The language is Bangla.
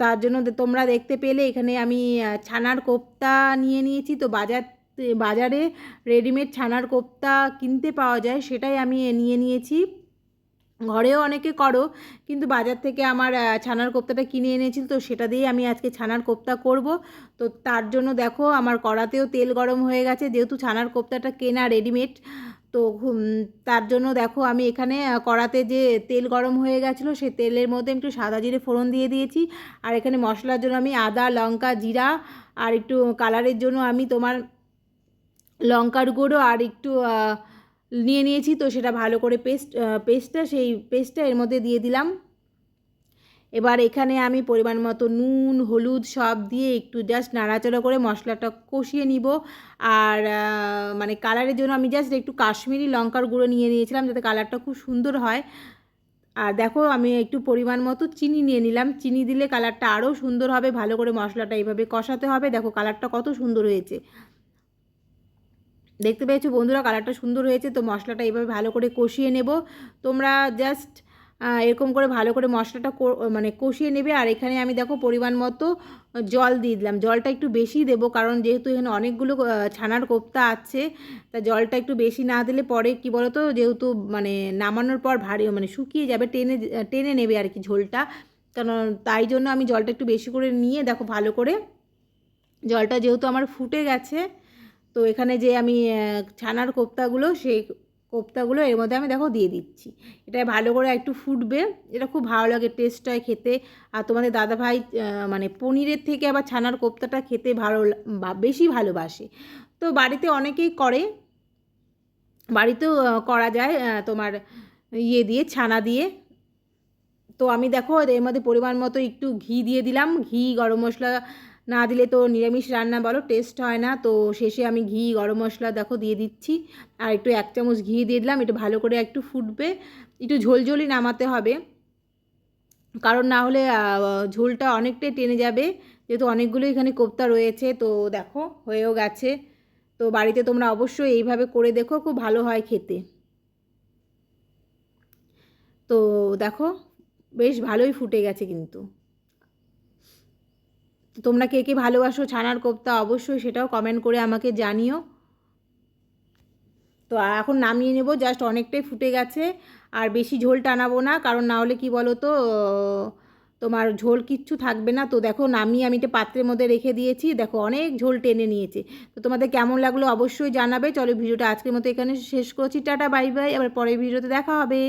তার জন্য তোমরা দেখতে পেলে এখানে আমি ছানার কোপ্তা নিয়ে নিয়েছি। তো বাজার, বাজারে রেডিমেড ছানার কোপ্তা কিনতে পাওয়া যায়, সেটাই আমি নিয়ে নিয়েছি। ঘরেও অনেকে করো, কিন্তু বাজার থেকে আমার ছানার কোপ্তাটা কিনে এনেছিল, তো সেটা দিয়ে আমি আজকে ছানার কোপ্তা করব। তো তার জন্য দেখো, আমার কড়াতেও তেল গরম হয়ে গেছে, যেহেতু ছানার কোপ্তাটা কেনা রেডিমেড তো তার জন্য দেখো আমি এখানে কড়াতে যে তেল গরম হয়ে গেছিল, সে তেলের মধ্যে একটু সাদা জিরে ফোড়ন দিয়ে দিয়েছি। আর এখানে মশলার জন্য আমি আদা, লঙ্কা, জিরা, আর একটু কালারের জন্য আমি তোমার লঙ্কার গুঁড়ো আর একটু নিয়ে নিয়েছি। তো সেটা ভালো করে পেস্ট পেস্টটা, সেই পেস্টটা এর মধ্যে দিয়ে দিলাম। এবার এখানে আমি পরিমাণ মতো নুন, হলুদ সব দিয়ে একটু জাস্ট নাড়াচাড়া করে মশলাটা কষিয়ে নিব। আর মানে কালারের জন্য আমি জাস্ট একটু কাশ্মীরি লঙ্কার গুঁড়ো নিয়ে নিয়েছিলাম যাতে কালারটা খুব সুন্দর হয়। আর দেখো আমি একটু পরিমাণ মতো চিনি নিয়ে নিলাম। চিনি দিলে কালারটা আরও সুন্দর হবে, ভালো করে মশলাটা এইভাবে কষাতে হবে। দেখো কালারটা কত সুন্দর হয়েছে। দেখতে পেয়েছ বন্ধুরা? কালারটা সুন্দর হয়েছে, তো মশলাটা এইভাবে ভালো করে কষিয়ে নেব। তোমরা জাস্ট এরকম করে ভালো করে মশলাটা মানে কষিয়ে নেবে। আর এখানে আমি দেখো পরিমাণ মতো জল দিয়ে দিলাম। জলটা একটু বেশি দেবো, কারণ যেহেতু এখানে অনেকগুলো ছানার কোপ্তা আছে, তা জলটা একটু বেশি না দিলে পরে কি বলো তো যেহেতু মানে নামানোর পর ভারী মানে শুকিয়ে যাবে, টেনে টেনে নেবে আর কি ঝোলটা। কারণ তাই জন্য আমি জলটা একটু বেশি করে নিয়ে দেখো ভালো করে। জলটা যেহেতু আমার ফুটে গেছে, তো এখানে যে আমি ছানার কোপ্তাগুলো, সেই কোপ্তাগুলো এর মধ্যে আমি দেখো দিয়ে দিচ্ছি। এটা ভালো করে একটু ফুটবে, এটা খুব ভালো লাগে টেস্ট হয় খেতে। আর তোমাদের দাদাভাই মানে পনিরের থেকে আবার ছানার কোপ্তাটা খেতে ভালো বেশি ভালোবাসে। তো বাড়িতে অনেকেই করে, বাড়িতেও করা যায় তোমার ইয়ে দিয়ে, ছানা দিয়ে। তো আমি দেখো এর মধ্যে পরিমাণ মতো একটু ঘি দিয়ে দিলাম। ঘি, গরম মশলা না দিলে তো নিরামিষ রান্না বলো টেস্ট হয় না। তো শেষে আমি ঘি, গরম মশলা দেখো দিয়ে দিচ্ছি। আর একটু এক চামচ ঘি দিয়ে দিলাম একটু ভালো করে একটু ফুটবে। একটু ঝোলঝোলই নামাতে হবে। কারণ না হলে ঝোলটা অনেকটাই টেনে যাবে। যেহেতু অনেকগুলো এখানে কোপ্তা রয়েছে, তো দেখো হয়েও গেছে। তো বাড়িতে তোমরা অবশ্যই এইভাবে করে দেখো, খুব ভালো হয় খেতে। তো দেখো বেশ ভালোই ফুটে গেছে কিন্তু। তোমরা কে কে ভালোবাসো ছানার কোপ্তা অবশ্যই সেটাও কমেন্ট করে আমাকে জানিও। তো এখন নামিয়ে নেব জাস্ট অনেকটাই ফুটে গেছে, আর বেশি ঝোল টানাবো না, কারণ না হলে কি বলো তো তোমার ঝোল কিচ্ছু থাকবে না। তো দেখো নামিয়ে আমি একটা পাত্রের মধ্যে রেখে দিয়েছি, দেখো অনেক ঝোল টেনে নিয়েছে। তো তোমাদের কেমন লাগল অবশ্যই জানাবে, চলো ভিডিওটা আজকের মতো এখানে শেষ করছি, টাটা বাই বাই আবার পরের ভিডিওতে দেখা হবে।